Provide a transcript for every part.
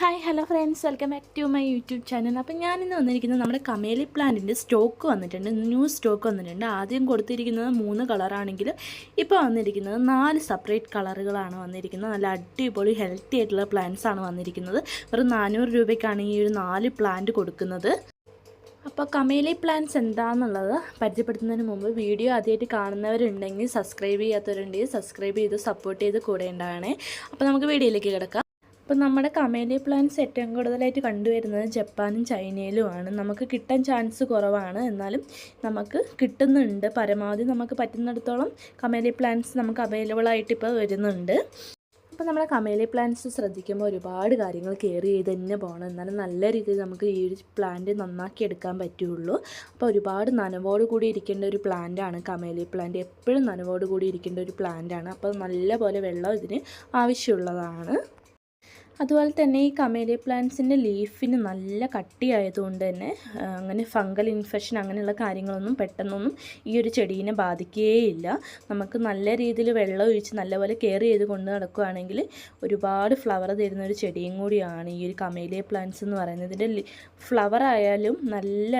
Hi hello friends welcome back to my YouTube channel അപ്പം ഞാനിന്ന് വന്നിരിക്കുന്നത് നമ്മുടെ കമേലി പ്ലാന്റിന്റെ സ്റ്റോക്ക് വന്നിട്ടുണ്ട് ന്യൂ സ്റ്റോക്ക് വന്നിട്ടുണ്ട്. ആദ്യം കൊടുത്തിരിക്കുന്നത് മൂന്ന് കളറാണെങ്കിൽ ഇപ്പോൾ വന്നിരിക്കുന്നത് നാല് സെപ്പറേറ്റ് കളറുകളാണ് വന്നിരിക്കുന്നത്. നല്ല അടിപൊളി ഹെൽത്തി ആയിട്ടുള്ള പ്ലാന്റ്സ് ആണ് വന്നിരിക്കുന്നത്. ഒരു നാനൂറ് രൂപയ്ക്കാണ് ഈ ഒരു നാല് പ്ലാന്റ് കൊടുക്കുന്നത്. അപ്പോൾ കമേലി പ്ലാന്റ്സ് എന്താണെന്നുള്ളത് പരിചയപ്പെടുത്തുന്നതിന് മുമ്പ് വീഡിയോ ആദ്യമായിട്ട് കാണുന്നവരുണ്ടെങ്കിൽ സബ്സ്ക്രൈബ് ചെയ്യാത്തവരുണ്ടെങ്കിൽ സബ്സ്ക്രൈബ് ചെയ്ത് സപ്പോർട്ട് ചെയ്ത് കൂടെ ഉണ്ടാവണേ. അപ്പോൾ നമുക്ക് വീഡിയോയിലേക്ക് കിടക്കാം. അപ്പോൾ നമ്മുടെ കമേലി പ്ലാന്റ്സ് ഏറ്റവും കൂടുതലായിട്ട് കണ്ടുവരുന്നത് ജപ്പാനും ചൈനയിലുമാണ്. നമുക്ക് കിട്ടാൻ ചാൻസ് കുറവാണ്. എന്നാലും നമുക്ക് കിട്ടുന്നുണ്ട്. പരമാവധി നമുക്ക് പറ്റുന്നിടത്തോളം കമേലി പ്ലാന്റ്സ് നമുക്ക് അവൈലബിൾ ആയിട്ട് ഇപ്പോൾ വരുന്നുണ്ട്. അപ്പോൾ നമ്മുടെ കമേലി പ്ലാന്റ്സ് ശ്രദ്ധിക്കുമ്പോൾ ഒരുപാട് കാര്യങ്ങൾ കെയർ ചെയ്ത് തന്നെ പോകണം. എന്നാലും നല്ല രീതിയിൽ നമുക്ക് ഈ ഒരു പ്ലാന്റ് നന്നാക്കി എടുക്കാൻ പറ്റുള്ളൂ. അപ്പോൾ ഒരുപാട് നനവോട് കൂടി ഇരിക്കേണ്ട ഒരു പ്ലാന്റാണ് കമേലി പ്ലാന്റ് എപ്പോഴും നനവോട് കൂടി ഇരിക്കേണ്ട ഒരു പ്ലാന്റാണ് അപ്പോൾ നല്ലപോലെ വെള്ളം ഇതിന് ആവശ്യമുള്ളതാണ്. അതുപോലെ തന്നെ ഈ കമേലിയ പ്ലാന്റ്സിന്റെ ലീഫിന് നല്ല കട്ടിയായതുകൊണ്ട് തന്നെ അങ്ങനെ ഫംഗൽ ഇൻഫെക്ഷൻ അങ്ങനെയുള്ള കാര്യങ്ങളൊന്നും പെട്ടെന്നൊന്നും ഈ ഒരു ചെടീനെ ബാധിക്കുകയില്ല നമുക്ക് നല്ല രീതിയിൽ വെള്ളം ഒഴിച്ച് നല്ലപോലെ കെയർ ചെയ്ത് കൊണ്ട് നടക്കുകയാണെങ്കിൽ ഒരുപാട് ഫ്ലവർ തരുന്ന ഒരു ചെടിയും കൂടിയാണ് ഈ ഒരു കമേലിയ പ്ലാന്റ്സ് എന്ന് പറയുന്നത്. ഇതിന്റെ ഫ്ലവർ ആയാലും നല്ല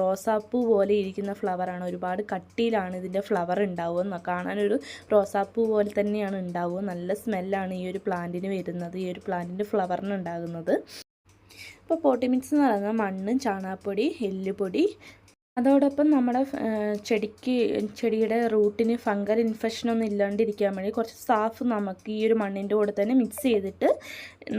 റോസാപ്പൂ പോലെ ഇരിക്കുന്ന ഫ്ലവറാണ് ഒരുപാട് കട്ടിയിലാണ് ഇതിന്റെ ഫ്ലവർ ഉണ്ടാവുക. കാണാനൊരു റോസാപ്പൂ പോലെ തന്നെയാണ് ഉണ്ടാവുക. നല്ല സ്മെല്ലാണ് ഈ ഒരു പ്ലാന്റിന് വരുന്നത്. ഈ ഒരു പ്ലാന്റിന്റെ ഫ്ലവറിന് ഉണ്ടാകുന്നത്. അപ്പോൾ പോട്ടി മിക്സ് എന്ന് പറയുന്നത് മണ്ണ് ചാണകപ്പൊടി എല്ലുപൊടി. അതോടൊപ്പം നമ്മുടെ ചെടിക്ക് ചെടിയുടെ റൂട്ടിന് ഫംഗർ ഇൻഫെക്ഷൻ ഒന്നും ഇല്ലാണ്ടിരിക്കാൻ വേണ്ടി കുറച്ച് സാഫ് നമുക്ക് ഈ ഒരു മണ്ണിന്റെ കൂടെ തന്നെ മിക്സ് ചെയ്തിട്ട്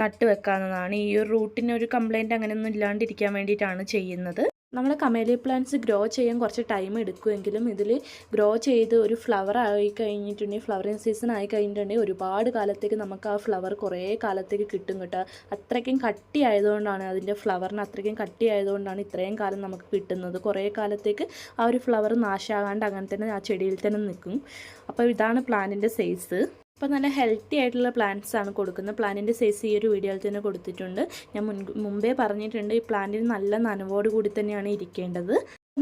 നട്ട് വെക്കാവുന്നതാണ്. ഈ ഒരു റൂട്ടിന് ഒരു കംപ്ലൈന്റ് അങ്ങനെയൊന്നും ഇല്ലാണ്ടിരിക്കാൻ വേണ്ടിയിട്ടാണ് ചെയ്യുന്നത്. നമ്മൾ കമേലിയ പ്ലാന്റ്സ് ഗ്രോ ചെയ്യാൻ കുറച്ച് ടൈം എടുക്കുമെങ്കിലും ഇതിൽ ഗ്രോ ചെയ്ത് ഒരു ഫ്ലവർ ആയി കഴിഞ്ഞിട്ടുണ്ടെങ്കിൽ ഫ്ലവറിങ് സീസൺ ആയി കഴിഞ്ഞിട്ടുണ്ടെങ്കിൽ ഒരുപാട് കാലത്തേക്ക് നമുക്ക് ആ ഫ്ലവർ കുറേ കാലത്തേക്ക് കിട്ടും കേട്ടോ. അത്രയ്ക്കും കട്ടി ആയതുകൊണ്ടാണ് അതിന്റെ ഫ്ലവറിന് അത്രയ്ക്കും കട്ടി ആയതുകൊണ്ടാണ് ഇത്രയും കാലം നമുക്ക് കിട്ടുന്നത്. കുറേ കാലത്തേക്ക് ആ ഒരു ഫ്ലവർ നാശമാകാണ്ട് അങ്ങനെ തന്നെ ആ ചെടിയിൽ തന്നെ നിൽക്കും. അപ്പോൾ ഇതാണ് പ്ലാന്റിന്റെ സൈസ് അപ്പോൾ നല്ല ഹെൽത്തി ആയിട്ടുള്ള പ്ലാന്റ്സ് ആണ് കൊടുക്കുന്നത്. പ്ലാന്റിന്റെ സൈസ് ഈ ഒരു വീഡിയോയിൽ തന്നെ കൊടുത്തിട്ടുണ്ട്. ഞാൻ മുൻ മുമ്പേ പറഞ്ഞിട്ടുണ്ട് ഈ പ്ലാന്റിന് നല്ല നനവോട് കൂടി തന്നെയാണ് ഇരിക്കേണ്ടത്.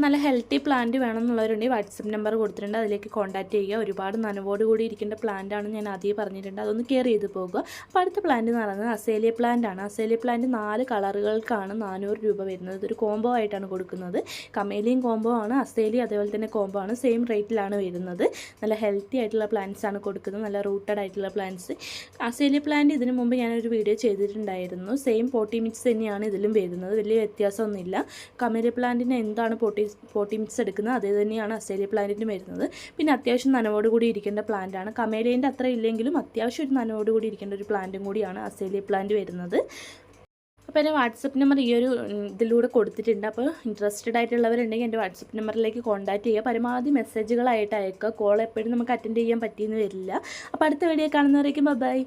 നല്ല ഹെൽത്തി പ്ലാന്റ് വേണം വേണമെന്നുള്ളവരുണ്ടെങ്കിൽ വാട്സപ്പ് നമ്പർ കൊടുത്തിട്ടുണ്ട്. അതിലേക്ക് കോൺടാക്റ്റ് ചെയ്യുക. ഒരുപാട് നനവോട് കൂടി ഇരിക്കേണ്ട പ്ലാന്റ് ആണ് ഞാൻ ആദ്യം പറഞ്ഞിട്ടുണ്ട്. അതൊന്ന് കെയർ ചെയ്ത് പോകുക. അപ്പോൾ അടുത്ത പ്ലാന്റ് എന്ന് പറയുന്നത് അസേലിയ പ്ലാന്റ് ആണ്. അസേലിയ പ്ലാന്റ് നാല് കളറുകൾക്കാണ് നാനൂറ് രൂപ വരുന്നത്. ഇതൊരു കോംബോ ആയിട്ടാണ് കൊടുക്കുന്നത്. കമേലിയും കോംബോ ആണ് അസേലി അതേപോലെ തന്നെ കോംബോ ആണ്. സെയിം റേറ്റിലാണ് വരുന്നത്. നല്ല ഹെൽത്തി ആയിട്ടുള്ള പ്ലാന്റ്സ് ആണ് കൊടുക്കുന്നത്. നല്ല റൂട്ടഡ് ആയിട്ടുള്ള പ്ലാന്റ്സ് അസേലിയ പ്ലാന്റ് ഇതിനു മുമ്പ് ഞാനൊരു വീഡിയോ ചെയ്തിട്ടുണ്ടായിരുന്നു. സെയിം പോട്ടി മിക്സ് തന്നെയാണ് ഇതിലും വരുന്നത്. വലിയ വ്യത്യാസമൊന്നുമില്ല. കമേലിയ പ്ലാന്റിന് എന്താണ് പോട്ടി പോട്ടി മിനിറ്റ്സ് എടുക്കുന്നത് അതേ തന്നെയാണ് അസേലിയ പ്ലാന്റിനും വരുന്നത്. പിന്നെ അത്യാവശ്യം നനവോട് കൂടി ഇരിക്കേണ്ട പ്ലാന്റാണ് കമേലേന്റെ അത്ര ഇല്ലെങ്കിലും അത്യാവശ്യം ഒരു നനവോട് കൂടി ഇരിക്കേണ്ട ഒരു പ്ലാന്റും കൂടിയാണ് അസേലിയ പ്ലാന്റ് വരുന്നത്. അപ്പോൾ എന്റെ വാട്സപ്പ് നമ്പർ ഈ ഒരു ഇതിലൂടെ കൊടുത്തിട്ടുണ്ട്. അപ്പോൾ ഇൻട്രസ്റ്റഡ് ആയിട്ടുള്ളവരുണ്ടെങ്കിൽ എന്റെ വാട്സപ്പ് നമ്പറിലേക്ക് കോൺടാക്ട് ചെയ്യുക. പരമാവധി മെസ്സേജുകളായിട്ട് അയക്കുക. കോൾ എപ്പോഴും നമുക്ക് അറ്റൻഡ് ചെയ്യാൻ പറ്റിയെന്ന് വരില്ല. അപ്പോൾ അടുത്ത വീഡിയോ കാണുന്നവരേക്കും ബൈ